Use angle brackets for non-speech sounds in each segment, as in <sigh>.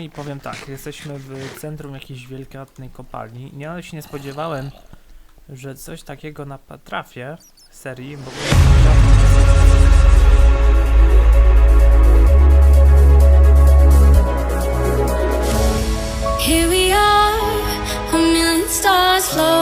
i powiem tak, jesteśmy w centrum jakiejś wielkiej kopalni. Ja się nie spodziewałem, że coś takiego natrafię w serii, bo... Here we are, a million stars floating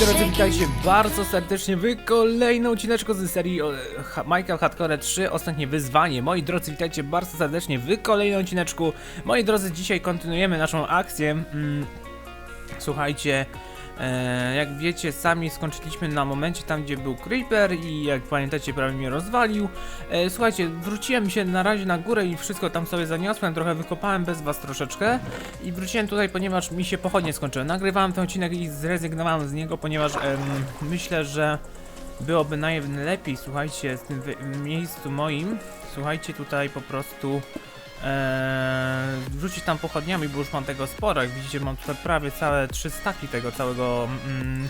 drodzy, witajcie bardzo serdecznie w kolejnym odcineczku z serii ha, Michael Hardcore 3 Ostatnie wyzwanie. Moi drodzy, witajcie bardzo serdecznie w kolejnym odcineczku. Moi drodzy, dzisiaj kontynuujemy naszą akcję. Mm, słuchajcie, e, jak wiecie, sami skończyliśmy na momencie tam, gdzie był Creeper i jak pamiętacie, prawie mnie rozwalił. E, słuchajcie, wróciłem się na razie na górę i wszystko tam sobie zaniosłem, trochę wykopałem bez was troszeczkę i wróciłem tutaj, ponieważ mi się pochodnie skończyły. Nagrywałem ten odcinek i zrezygnowałem z niego, ponieważ em, myślę, że byłoby najlepiej, słuchajcie, w tym miejscu moim, słuchajcie, tutaj po prostu e, wrzucić tam pochodniami, bo już mam tego sporo. Jak widzicie, mam tutaj prawie całe trzy staki tego całego, mm,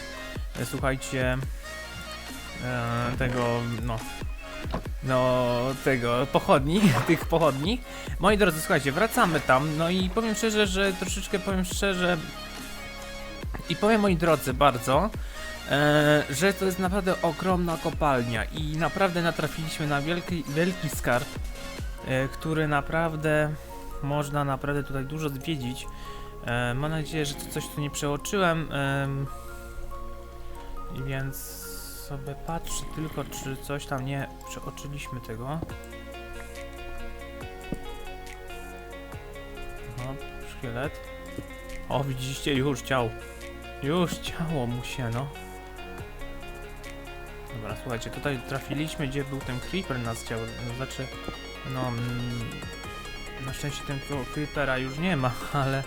słuchajcie, e, tego, no, no, tego, pochodni, <laughs> tych pochodni. Moi drodzy, słuchajcie, wracamy tam, no i powiem szczerze, że troszeczkę powiem szczerze i powiem moi drodzy bardzo, e, że to jest naprawdę ogromna kopalnia i naprawdę natrafiliśmy na wielki, wielki skarb, który naprawdę można naprawdę tutaj dużo zwiedzić. E, mam nadzieję, że coś tu nie przeoczyłem, więc sobie patrzę tylko, czy coś tam nie przeoczyliśmy tego. No, szkielet. O, widzicie, już ciał. Już ciało mu się, no. Dobra, słuchajcie, tutaj trafiliśmy, gdzie był ten creeper nas chciał, znaczy, no, mm, na szczęście tego creepera już nie ma, <laughs> ale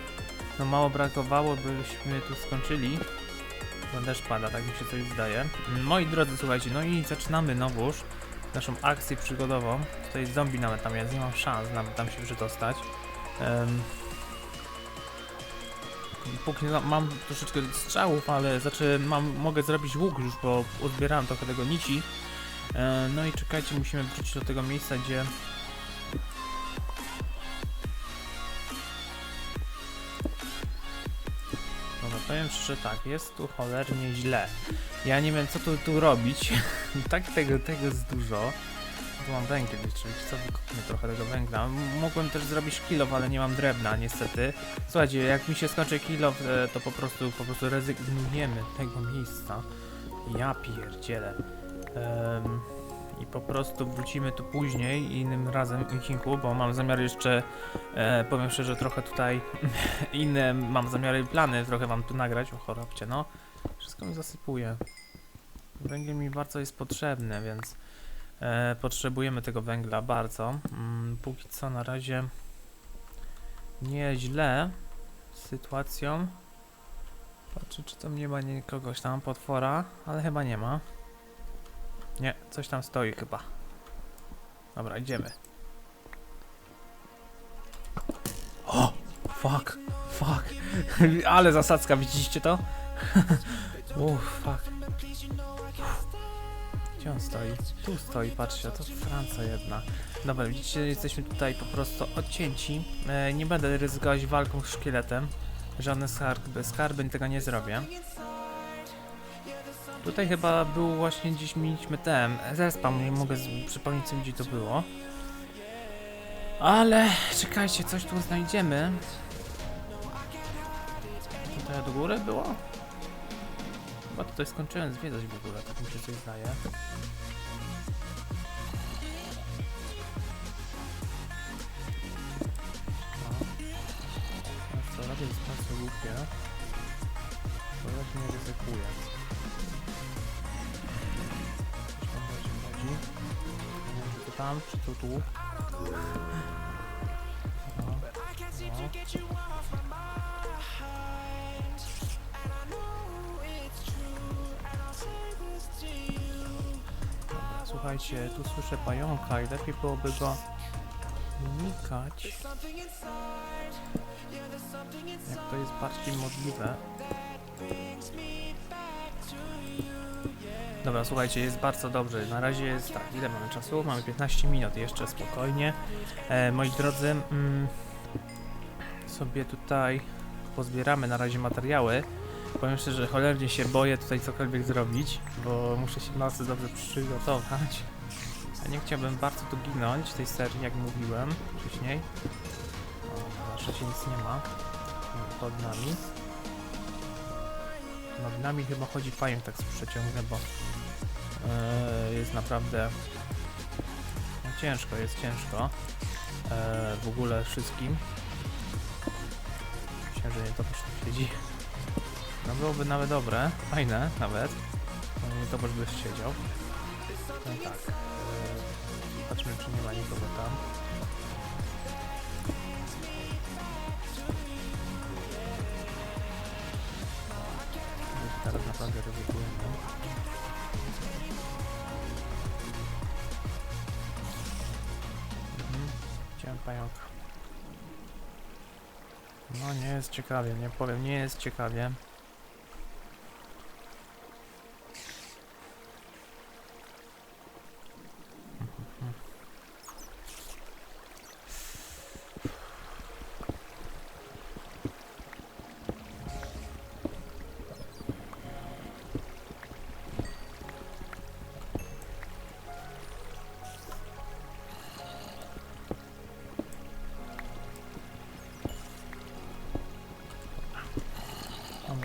no mało brakowało, byśmy tu skończyli. Bo deszcz pada, tak mi się coś zdaje. Moi drodzy, słuchajcie, no i zaczynamy nowuż naszą akcję przygodową. Tutaj zombie nawet tam jest, nie mam szans nawet tam się przedostać. Um, póki no, mam troszeczkę strzałów, ale znaczy mam, mogę zrobić łuk już, bo uzbierałem trochę tego nici. E, no i czekajcie, musimy wrócić do tego miejsca, gdzie powiem szczerze tak, jest tu cholernie źle. Ja nie wiem co tu, tu robić. <laughs> tak tego, tego jest dużo. Tu mam węgiel wiecie co, wykopmy trochę tego węgla. Mogłem też zrobić kilow, ale nie mam drewna niestety. Słuchajcie, jak mi się skończy kilow, e, to po prostu, po prostu rezygnujemy tego miejsca. Ja pierdzielę. Em, I po prostu wrócimy tu później, innym razem odcinku, bo mam zamiar jeszcze, e, powiem szczerze, trochę tutaj <laughs> inne mam zamiary i plany trochę wam tu nagrać, o chorobcie, no. Wszystko mi zasypuje. Węgiel mi bardzo jest potrzebny, więc e, potrzebujemy tego węgla bardzo. Mm, póki co na razie nie źle z sytuacją. Patrzę, czy tam nie ma nikogoś tam, potwora, ale chyba nie ma. Nie, coś tam stoi chyba. Dobra, idziemy. O! Fuck! Fuck! <laughs> Ale zasadzka, widzieliście to? <laughs> Uff, fuck. Gdzie on stoi? Tu stoi, patrzcie, to Franca jedna. Dobra, widzicie, jesteśmy tutaj po prostu odcięci. E, nie będę ryzykować walką z szkieletem. Żadne skarby, skarby tego nie zrobię. Tutaj chyba był właśnie gdzieś mieliśmy ten zespam, nie mogę przypomnieć sobie gdzie to było. Ale czekajcie, coś tu znajdziemy. Tutaj do góry było? Chyba tutaj skończyłem zwiedzać w ogóle, tak mi się coś zdaje. Co robię z bardzo głupie. Bo nie ryzykuję. Tam, czy to tu. No. Słuchajcie, tu słyszę pająka i lepiej byłoby go unikać. Jak to jest bardziej możliwe. Dobra, słuchajcie, jest bardzo dobrze. Na razie jest tak, ile mamy czasu? Mamy 15 minut jeszcze spokojnie. E, moi drodzy, mm, sobie tutaj pozbieramy na razie materiały. Powiem szczerze, że cholernie się boję tutaj cokolwiek zrobić, bo muszę się bardzo dobrze przygotować. A nie chciałbym bardzo tu ginąć w tej serii, jak mówiłem wcześniej. O, na szczęście nic nie ma pod nami. Nad nami chyba chodzi pająk, tak ciągle, bo e, jest naprawdę no, ciężko, jest ciężko e, w ogóle wszystkim. Myślę, że nie to po siedzi. No byłoby nawet dobre, fajne nawet. No nie to by siedział. No tak. E, patrzmy czy nie ma nikogo tam. Teraz naprawdę ryzykujemy. Mhm. Chciałem pająka. No nie jest ciekawie, nie powiem, nie jest ciekawie.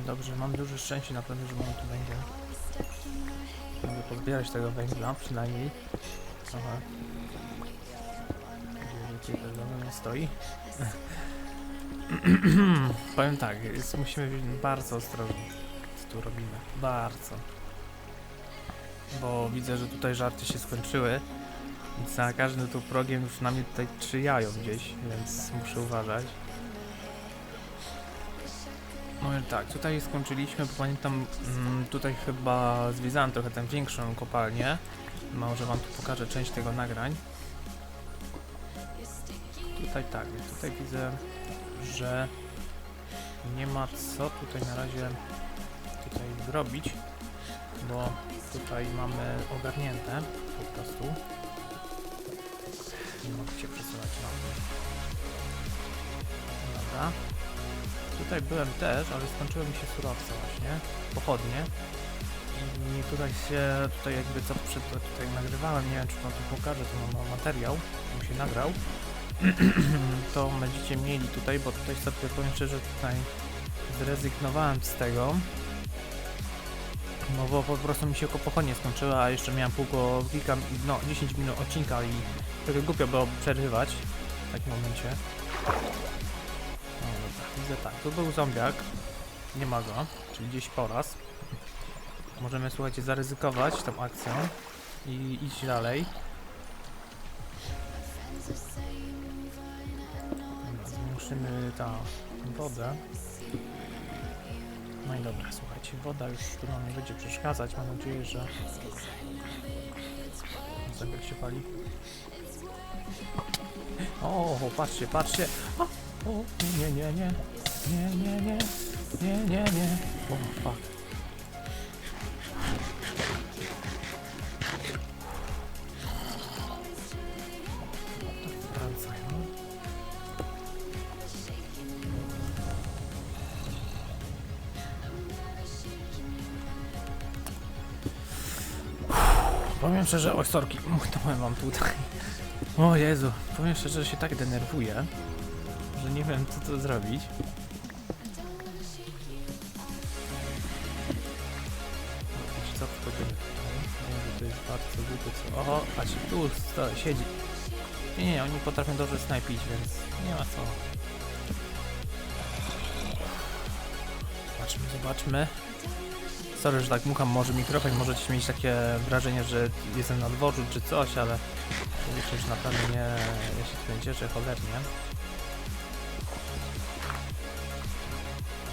Dobrze, mam duże szczęście na pewno, że mam tu węgiel. Mogę pozbierać tego węgla, przynajmniej. Trochę. Gdzie tego nie stoi. <clears throat> Powiem tak, jest, musimy być bardzo ostrożni, co tu robimy. Bardzo. Bo widzę, że tutaj żarty się skończyły. Więc za każdym tu progiem już na mnie tutaj trzyjają gdzieś, więc muszę uważać. Tak, tutaj skończyliśmy, bo pamiętam, mm, tutaj chyba zwiedzałem trochę tę większą kopalnię. Może wam tu pokażę część tego nagrań. Tutaj tak, tutaj widzę, że nie ma co tutaj na razie tutaj zrobić, bo tutaj mamy ogarnięte po prostu. Nie mogę cię przesuwać, no. Dobra. Tutaj byłem też, ale skończyły mi się surowce właśnie, pochodnie. I tutaj się, tutaj jakby co przed, tutaj nagrywałem, nie wiem czy wam to pokażę, to mam materiał, bym się nagrał. <clears throat> to będziecie mieli tutaj, bo tutaj sobie powiem szczerze, tutaj zrezygnowałem z tego. No bo po prostu mi się oko pochodnie skończyła, a jeszcze miałem pół go, kilka, no 10 minut odcinka i trochę głupio było przerywać w takim momencie. No widzę tak, tu był zombiak, nie ma go, czyli gdzieś po raz. Możemy, słuchajcie, zaryzykować tą akcją i iść dalej. Dobra, Zwiększymy tą wodę. No i dobra, słuchajcie, woda już tu nam nie będzie przeszkadzać. Mam nadzieję, że zębek się pali. O, patrzcie, patrzcie. O, o, nie, nie, nie, nie, nie, nie, nie, nie, nie. O, fuck. Powiem szczerze, oj sorki, muchnąłem wam tutaj. O Jezu, powiem szczerze, że się tak denerwuję, że nie wiem co tu zrobić. Bardzo długo co... O, patrz, tu sto, siedzi. Nie, nie, oni potrafią dobrze snajpić, więc nie ma co. Zobaczmy, zobaczmy. Sorry, że tak mucham może mikrofon, możecie mieć takie wrażenie, że jestem na dworzu czy coś, ale wiecie, że naprawdę nie, ja się tutaj cieszę cholernie.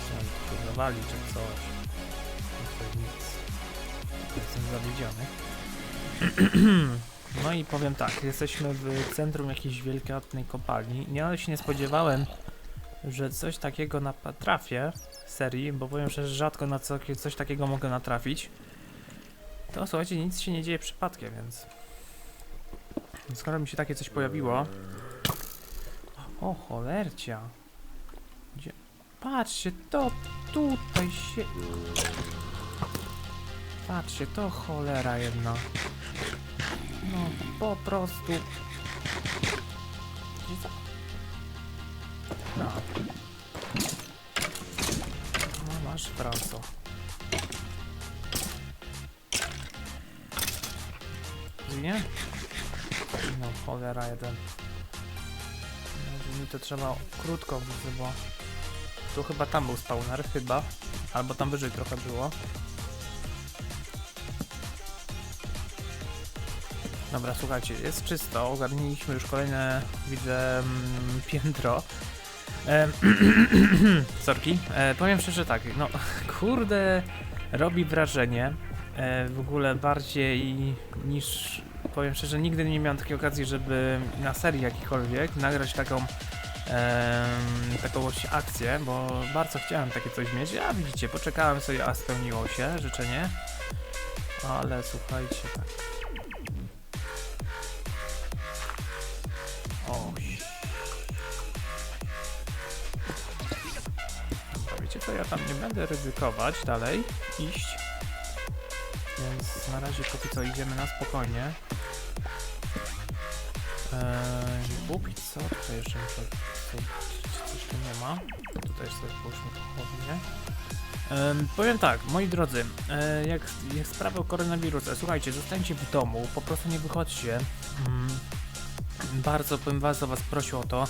Chciałem tu zawalić czy coś. Nic. Jestem zawiedziony. <clears throat> No i powiem tak, jesteśmy w centrum jakiejś wielkiej kopalni. Ja się nie spodziewałem, że coś takiego natrafię w serii, bo powiem szczerze, rzadko na co, coś takiego mogę natrafić. To słuchajcie, nic się nie dzieje przypadkiem, więc... Skoro mi się takie coś pojawiło... O cholercia! Gdzie... Patrzcie, to tutaj się... Patrzcie, to cholera jedna. No, po prostu... No. No masz Franco. Nie? No cholera jeden. No, mi to trzeba krótko bo... Tu chyba tam był spawner, chyba. Albo tam wyżej trochę było. Dobra, słuchajcie, jest czysto, ogarniliśmy już kolejne, widzę, mm, piętro. E, <clears throat> sorki, e, powiem szczerze tak, no <laughs> kurde, robi wrażenie, e, w ogóle bardziej niż, powiem szczerze, nigdy nie miałem takiej okazji, żeby na serii jakikolwiek nagrać taką, em, taką właśnie akcję, bo bardzo chciałem takie coś mieć, a widzicie, poczekałem sobie, a spełniło się życzenie, ale słuchajcie, tak. Co, ja tam nie będę ryzykować dalej, iść. Więc na razie póki co idziemy na spokojnie. Eee, póki co, tutaj jeszcze muszę zobaczyć, coś tu nie ma. Tutaj sobie połóżmy pochodnie. Em, powiem tak, moi drodzy, e, jak, jak sprawę koronawirusa, słuchajcie, zostańcie w domu, po prostu nie wychodźcie. Mm, bardzo bym was was prosił o to,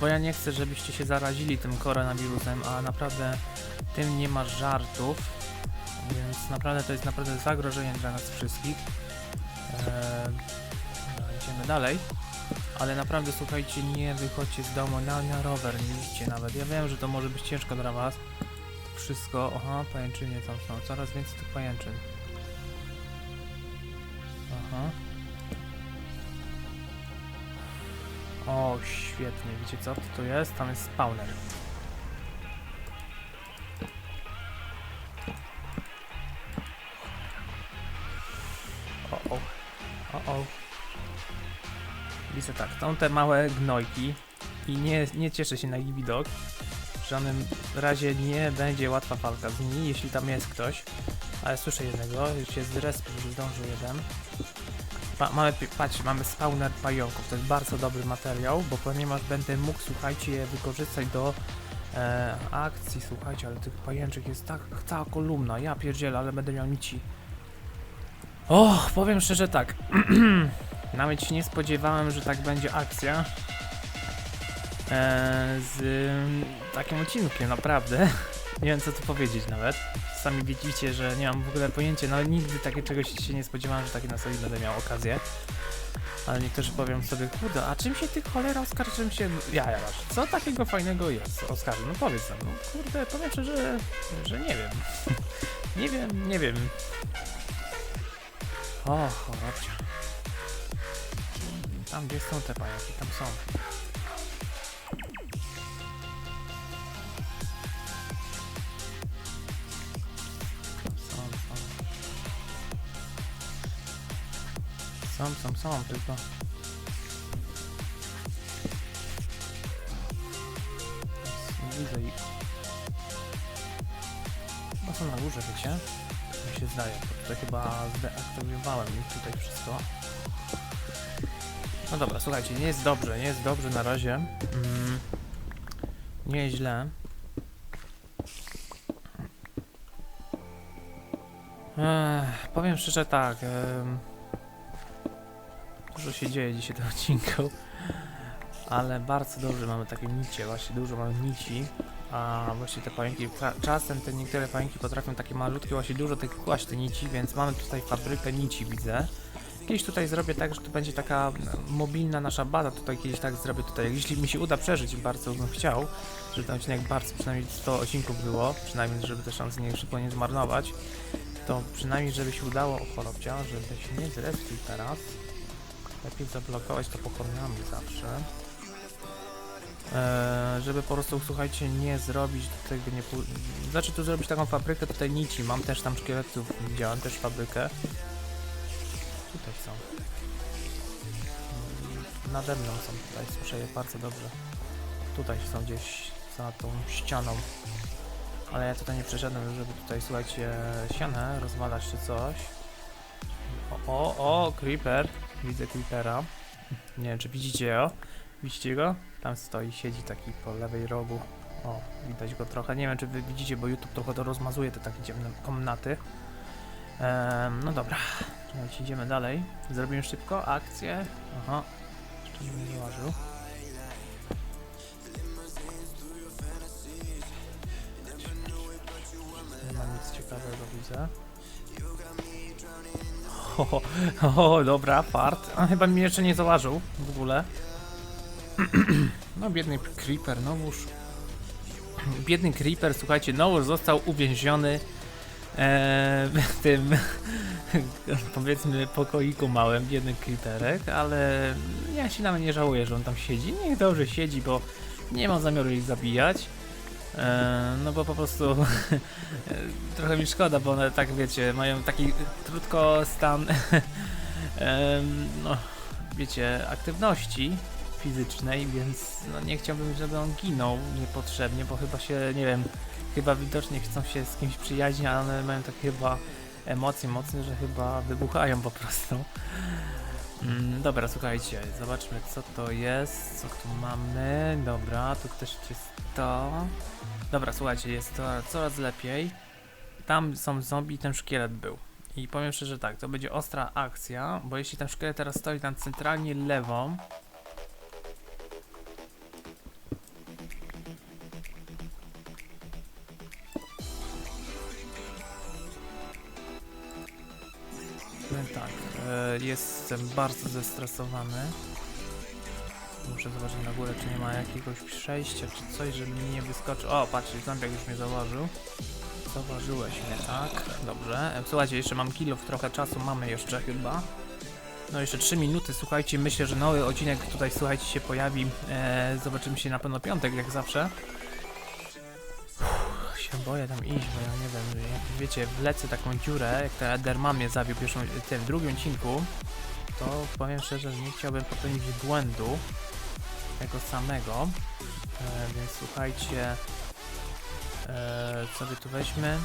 bo ja nie chcę, żebyście się zarazili tym koronawirusem, a naprawdę tym nie ma żartów, więc naprawdę to jest naprawdę zagrożenie dla nas wszystkich. Eee, no, idziemy dalej, ale naprawdę słuchajcie, nie wychodźcie z domu na, na rower, nie idźcie nawet. Ja wiem, że to może być ciężko dla was. Wszystko, aha, pajęczynie tam są, coraz więcej tych pajęczyn. Aha. O, świetnie. Wiecie co to tu jest? Tam jest spawner. O, o. O, o. Widzę tak, są te małe gnojki i nie, nie cieszę się na ich widok. W żadnym razie nie będzie łatwa walka z nimi, jeśli tam jest ktoś. Ale słyszę jednego, już jest zrespił, już zdążył jeden. Mamy, pi- patrz, mamy spawner pająków, to jest bardzo dobry materiał, bo ponieważ będę mógł, słuchajcie, je wykorzystać do e, akcji, słuchajcie, ale tych pajęczek jest tak, cała kolumna, ja pierdzielę, ale będę miał nici. Och, powiem szczerze tak, <clears throat> nawet się nie spodziewałem, że tak będzie akcja e, z takim odcinkiem, naprawdę. <laughs> Nie wiem co tu powiedzieć nawet. Sami widzicie, że nie mam w ogóle pojęcia, no nigdy takie czegoś się nie spodziewałem, że takie na sobie będę miał okazję. Ale niektórzy powią sobie, kurde, a czym się ty cholera Oskar, czym się jaja masz? Co takiego fajnego jest, Oskar? No powiedz nam, no kurde, powiem że, że nie wiem. <laughs> nie wiem, nie wiem. O, chorobcia. Tam gdzie są te pajaki, tam. Są, Są, są, są, tylko... Nie widzę ich. Są na górze, wiecie? Mi się zdaje. To chyba zdeaktywowałem ich tutaj wszystko. No dobra, słuchajcie, nie jest dobrze, nie jest dobrze na razie. Mm, nie jest źle. Ech, powiem szczerze tak. em, dużo się dzieje dzisiaj tym odcinku. Ale bardzo dobrze mamy takie nicie, właśnie dużo mamy nici. A właśnie te pająki, cza- czasem te niektóre pająki potrafią takie malutkie, właśnie dużo tych kłaść te nici, więc mamy tutaj fabrykę nici, widzę. Kiedyś tutaj zrobię tak, że to będzie taka mobilna nasza baza, tutaj kiedyś tak zrobię tutaj, jeśli mi się uda przeżyć, bardzo bym chciał, żeby ten odcinek bardzo przynajmniej 100 odcinków było, przynajmniej żeby te szanse nie szybko nie zmarnować, to przynajmniej żeby się udało o chorobcia, żeby się nie zrespił teraz. Lepiej zablokować to pochodniami zawsze. Eee, żeby po prostu, słuchajcie, nie zrobić by nie Znaczy tu zrobić taką fabrykę tutaj nici. Mam też tam szkieletów, widziałem też fabrykę. Tutaj są. Mm, Nade mną są tutaj, słyszę je bardzo dobrze. Tutaj są gdzieś za tą ścianą. Ale ja tutaj nie przeszedłem, żeby tutaj, słuchajcie, sianę rozwalać czy coś. O, o, o, creeper. Widzę creepera. Nie wiem, czy widzicie go? Widzicie go? Tam stoi, siedzi taki po lewej rogu. O, widać go trochę. Nie wiem, czy wy widzicie, bo YouTube trochę to rozmazuje te takie ciemne komnaty. Em, no dobra, idziemy dalej. Zrobimy szybko akcję. Aha, jeszcze nie zauważył. Nie ma nic ciekawego, widzę. <laughs> O, dobra, fart. A chyba mnie jeszcze nie zauważył w ogóle. No biedny creeper, nowóż. Biedny creeper, słuchajcie, nowóż został uwięziony e, w tym <laughs> powiedzmy pokoiku małym, biedny creeperek, ale ja się nawet nie żałuję, że on tam siedzi. Niech dobrze siedzi, bo nie mam zamiaru ich zabijać. E, no bo po prostu <laughs> e, trochę mi szkoda, bo one tak wiecie, mają taki krótko stan <laughs> em, no wiecie, aktywności fizycznej, więc no nie chciałbym, żeby on ginął niepotrzebnie, bo chyba się, nie wiem, chyba widocznie chcą się z kimś przyjaźnić, ale one mają takie chyba emocje mocne, że chyba wybuchają po prostu. Mm, dobra, słuchajcie, zobaczmy co to jest, co tu mamy. Dobra, tu też jest to. Dobra, słuchajcie, jest to coraz lepiej. Tam są zombie, ten szkielet był. I powiem szczerze tak, to będzie ostra akcja, bo jeśli ten szkielet teraz stoi tam centralnie lewą, jestem bardzo zestresowany. Muszę zobaczyć na górę, czy nie ma jakiegoś przejścia, czy coś, żeby mi nie wyskoczył. O, patrzcie, zombiak już mnie zauważył. Zauważyłeś mnie, tak? Dobrze. E, Słuchajcie, jeszcze mam kilów, trochę czasu mamy jeszcze chyba. No jeszcze 3 minuty, słuchajcie, myślę, że nowy odcinek tutaj, słuchajcie, się pojawi. E, zobaczymy się na pewno piątek, jak zawsze. Się boję tam iść, bo ja nie wiem, wiecie, wlecę taką dziurę, jak ten Ederman mnie zabił pierwszą, drugim odcinku, to powiem szczerze, że nie chciałbym popełnić błędu tego samego, e, więc słuchajcie, e, sobie tu weźmy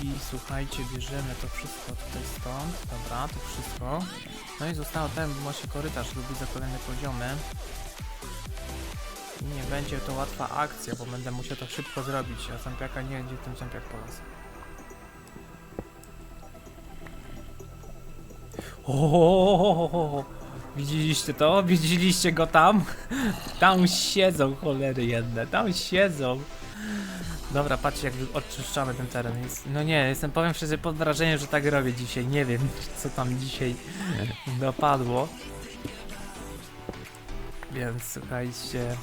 i słuchajcie, bierzemy to wszystko tutaj stąd, dobra, to wszystko, no i zostało ten właśnie korytarz, żeby za kolejne poziomy. Nie będzie to łatwa akcja, bo będę musiał to szybko zrobić, a zębiaka nie będzie tym zębiak polazł. O, Widzieliście to? Widzieliście go tam? Tam siedzą cholery jedne, tam siedzą. Dobra, patrzcie jak oczyszczamy ten teren. No nie, jestem powiem szczerze pod wrażeniem, że tak robię dzisiaj. Nie wiem <laughs> co tam dzisiaj dopadło. Więc słuchajcie,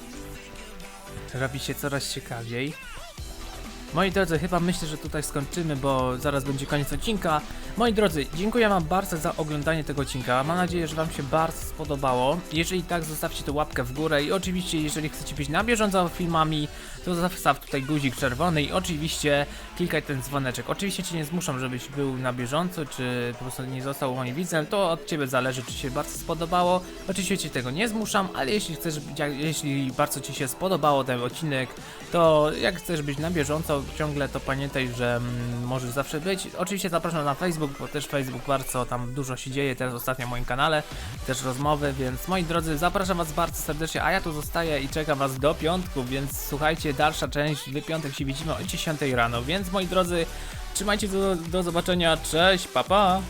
robi się coraz ciekawiej. Moi drodzy, chyba myślę, że tutaj skończymy, bo zaraz będzie koniec odcinka. Moi drodzy, dziękuję wam bardzo za oglądanie tego odcinka. Mam nadzieję, że wam się bardzo spodobało. Jeżeli tak, zostawcie tu łapkę w górę i oczywiście, jeżeli chcecie być na bieżąco filmami, to zostaw tutaj guzik czerwony i oczywiście klikaj ten dzwoneczek. Oczywiście cię nie zmuszam, żebyś był na bieżąco, czy po prostu nie został moim widzem, to od ciebie zależy, czy się bardzo spodobało. Oczywiście cię tego nie zmuszam, ale jeśli chcesz, jeśli bardzo ci się spodobało ten odcinek, to jak chcesz być na bieżąco ciągle, to pamiętaj, że mm, możesz zawsze być. Oczywiście zapraszam na Facebook, bo też Facebook bardzo tam dużo się dzieje teraz ostatnio na moim kanale, też rozmowy, więc moi drodzy, zapraszam was bardzo serdecznie, a ja tu zostaję i czekam was do piątku, więc słuchajcie, dalsza część, w piątek się widzimy o 10 rano, więc moi drodzy, trzymajcie do, do zobaczenia, cześć, pa pa!